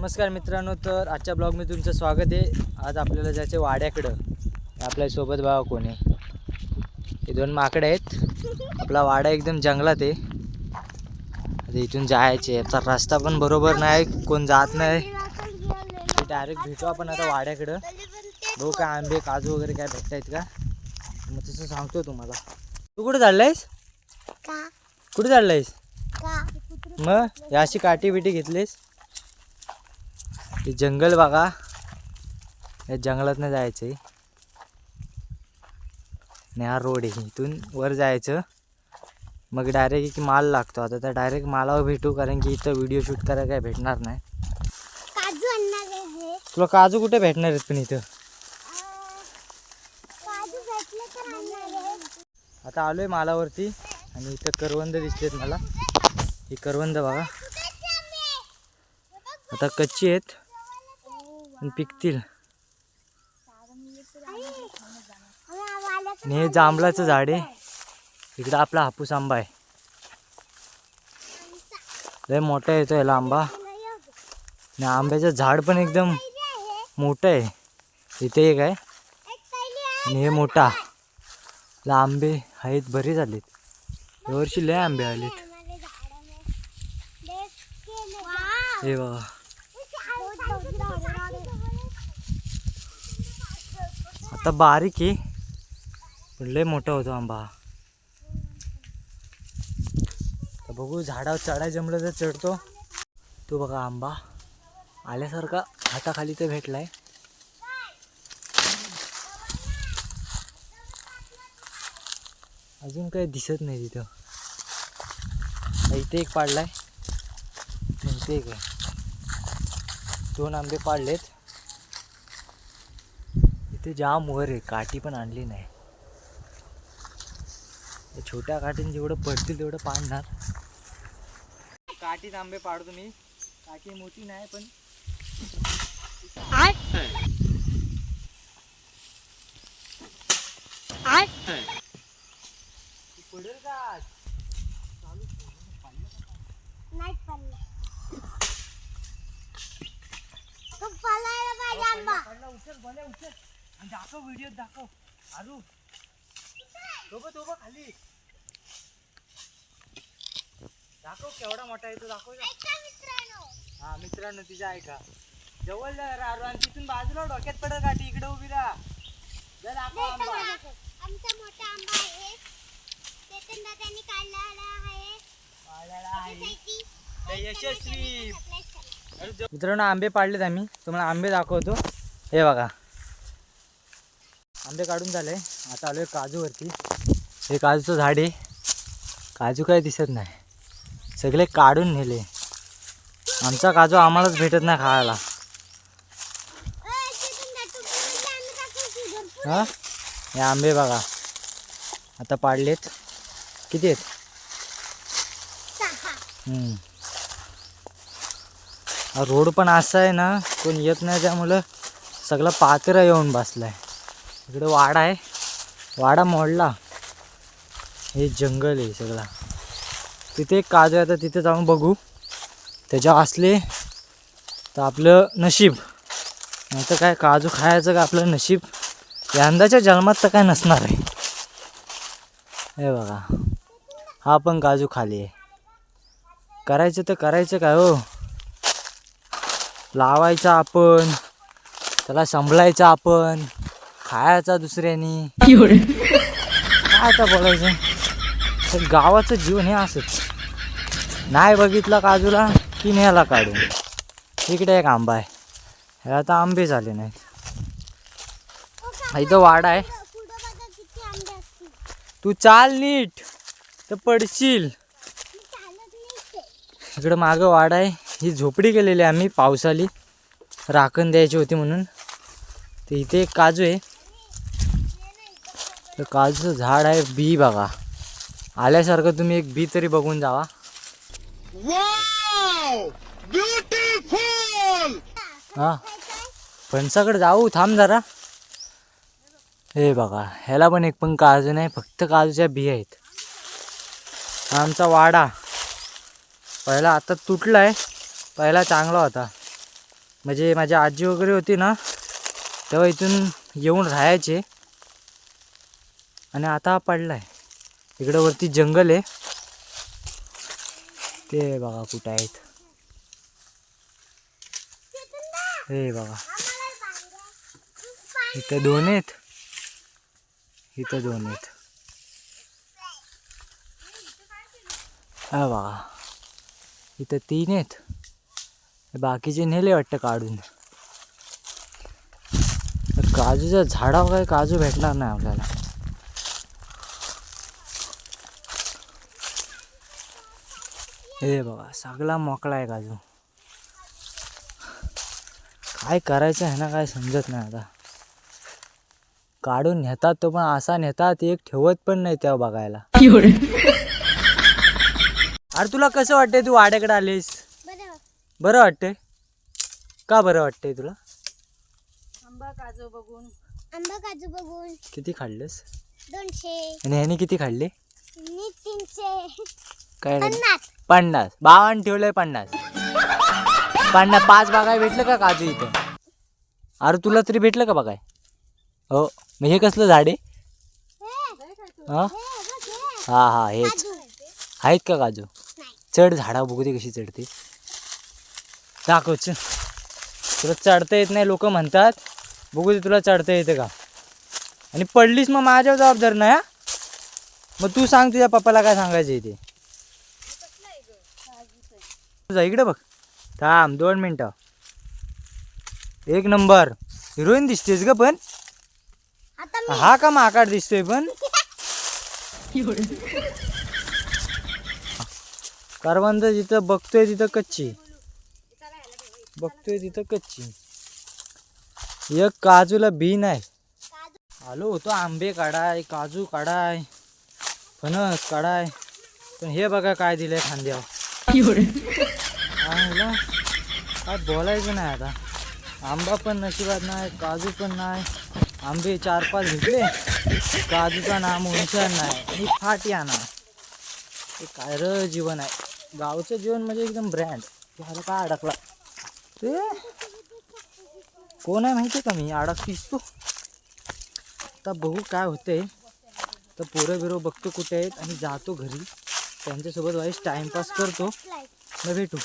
नमस्कार मित्रांनो तर आजच्या ब्लॉगमध्ये तुमचं स्वागत आहे. आज आपल्याला जायचं आहे वाड्याकडं. आपल्यासोबत बघा कोण आहे. हे दोन माकडे आहेत. आपला वाडा एकदम जंगलात आहे. आता इथून जायचे याचा रस्ता पण बरोबर नाही कोण जात नाही. डायरेक्ट भेटू आपण आता वाड्याकडं. बघू काय आंबे काजू वगैरे काय भेटतायत का? मग तसं सांगतो तुम्हाला. तू कुठे चाललायस? कुठे चाललायस? मग? या अशी काठी बिटी घेतलीस? हे जंगल बघा. या जंगलातनं जायचं आहे. आणि हा रोड आहे. इथून वर जायचं. मग डायरेक्ट एक माल लागतो. आता त्या डायरेक्ट मालावर भेटू कारण की इथं व्हिडिओ शूट करायला काय भेटणार नाही. तुला काजू कुठे भेटणार आहेत पण इथं? तर आता आलोय मालावरती. आणि इथं करवंद दिसतेत मला. ही करवंद बघा. आता कच्ची आहेत. पिकतील. आणि हे जांभळाचं झाड आहे. इकडं आपला हापूस आंबा आहे. लय मोठा येतो याला आंबा. आणि आंब्याचं झाड पण एकदम मोठं आहे. इथे एक आहे. आणि हे मोठा. आंबे आहेत बरे झालेत. यावर्षी लय आंबे आलेत. हे बघा. आता बारीक आहे. पण लय मोठा होतो आंबा. तर बघू झाडावर चढाय जमलं तर चढतो. तो बघा आंबा. आल्यासारखा हाताखाली तर भेटलाय. अजून काही दिसत नाही तिथं. इथे एक पाडलाय. इथे एक आहे. दोन आंबे पाडलेत. इथे जाम वर आहे काठी पण आणली नाही. छोट्या काठीने जेवढं पडतील तेवढं पाडणार. काठीत आंबे पाडतो मी. काठी मोठी नाही पण पडेल का नाही पडलं तो पळायला पाहिजे आंबा पडला उचल भले उचल आणि दाखव व्हिडिओ दाखव. आरू. दोबं दोबं खाली. दाखव केवढा मोठा आहे तो दाखव हा मित्रांनो तिच्या ऐका. जवळ जा जरा आरू आणि तिथून बाजूला डोक्यात पडत गाठी इकडे उभी राहा. जा दाखव आंबा. आमचा मोठा आंबा आहे. चेतन दादांनी यशस्वी. मित्रांनो आंबे पाडलेत आम्ही. तुम्हाला आंबे दाखवतो. हे बघा. आंबे काढून झाले. आता आलो आहे काजूवरती. हे काजूचं झाड आहे. काजू काय दिसत नाही. सगळे काढून नेले. आमचा काजू आम्हालाच भेटत नाही खायला. हां? हे आंबे बघा. आता पाडलेत. किती आहेत? रोड पण असा आहे ना कोण येत नाही त्यामुळं सगळं पात्र येऊन बसलाय. इकडे वाडा आहे. वाडा मोडला. हे जंगल आहे सगळा. तिथे एक काजू आहे आता तिथे जाऊन बघू. त्याच्या असले तर आपलं नशीब. नाही तर काय काजू खायचं का आपलं नशीब? यंदाच्या जन्मात तर काय नसणार आहे. हे बघा. हा पण काजू खाली आहे. करायचं तर करायचं काय हो? लावायचं आपण. त्याला सांभाळायचं आपण. खायचा दुसऱ्यानी. काय आता बोलायचं? गावाचं जीवन हे असंच. नाही बघितलं काजूला की न्याला काढून. इकडे एक आंबा आहे. ह्याला तर आंबे झाले नाहीत. इथं वाडा आहे. तू चाल नीट. तर पडशील. इकडं मागं वाडा आहे. ही झोपडी केलेली आहे आम्ही पावसाली. राखण द्यायची होती म्हणून. तर इथे एक काजू आहे. तर काजूचं झाड आहे बी बघा. आल्यासारखं तुम्ही एक बी तरी बघून जावा. हा? फणसाकडे जाऊ थांब जरा. हे बघा ह्याला पण एक पण काजू नाही फक्त काजूच्या बी आहेत. आमचा वाडा. पहिला आता तुटला आहे पहिला चांगला होता. म्हणजे माझी आजी वगैरे होती ना तेव्हा इथून येऊन राहायचे. आणि आता हा आहे इकडं वरती जंगल आहे. ते बघा कुठं आहेत. हे बघा. इथं दोन आहेत. इथं दोन आहेत. हा बघा. इथं तीन आहेत. बाकीचे नेले वाटतं काढून. काजूच्या झाडावर काय काजू भेटणार नाही आपल्याला. हे बघा सगळा मोकळा आहे काजू काय करायचं आहे ना काय समजत नाही आता. काढून नेतात तो पण असा नेतात एक ठेवत पण नाही तेव्हा बघायला. अरे तुला कसं वाटतंय तू वाड्याकडे आलीस? बरं. बरं वाटतंय? का बरं वाटतंय तुला? आंबा काजू बघून. आंबा काजू बघून. किती खाल्लंस? दोनशे. आणि ह्याने किती खाल्ले? तीनशे. काय? पन्नास. पन्नास. बावन्न ठेवलंय पन्नास. पन्नास पाच बागाय भेटलं का काजू इथं? अरे तुला तरी भेटलं का बघाय हो. मग हे कसलं झाड आहे? हे, हा? हेच. आहेत का काजू? चढ झाडा बघू दे कशी चढते. दाखव तुला चढता येत नाही लोक म्हणतात. बघू दे तुला चढता येते का. आणि पडलीस मग माझ्यावर जबाबदार नाही हा? मग तू सांग तुझ्या पप्पाला काय सांगायचं इथे जा इकडे बघ. थांब दोन मिनटं. एक नंबर. हिरोईन दिसतेस ग पण. आता मी हा का माकाड दिसतोय पण? करवंद जिथं बघतोय तिथं कच्ची. बघतोय तिथं कच्ची. एक काजूला नाही काजू आलो होतो आंबे काढाय काजू काढाय फणस काढाय. पण हे बघा काय दिलंय खांद्यावर. आयला, काय बोलायचं नाही आता. आंबा पण नशिबात नाही काजू पण नाही. आंबे चार पाच घेतले. काजूचा नाम उंचार नाही. आणि फाटी आणा हे काय र जीवन आहे. गावचं जीवन म्हणजे एकदम ब्रँड. ह्याला काय अडकला. ते कोण आहे माहिती आहे का मी? अडकतीस तू. आता बघू काय होते तर पोरं बिरो बघतो कुठे आहेत आणि जातो घरी. त्यांच्यासोबत वाईस टाइमपास करतो. मग भेटू.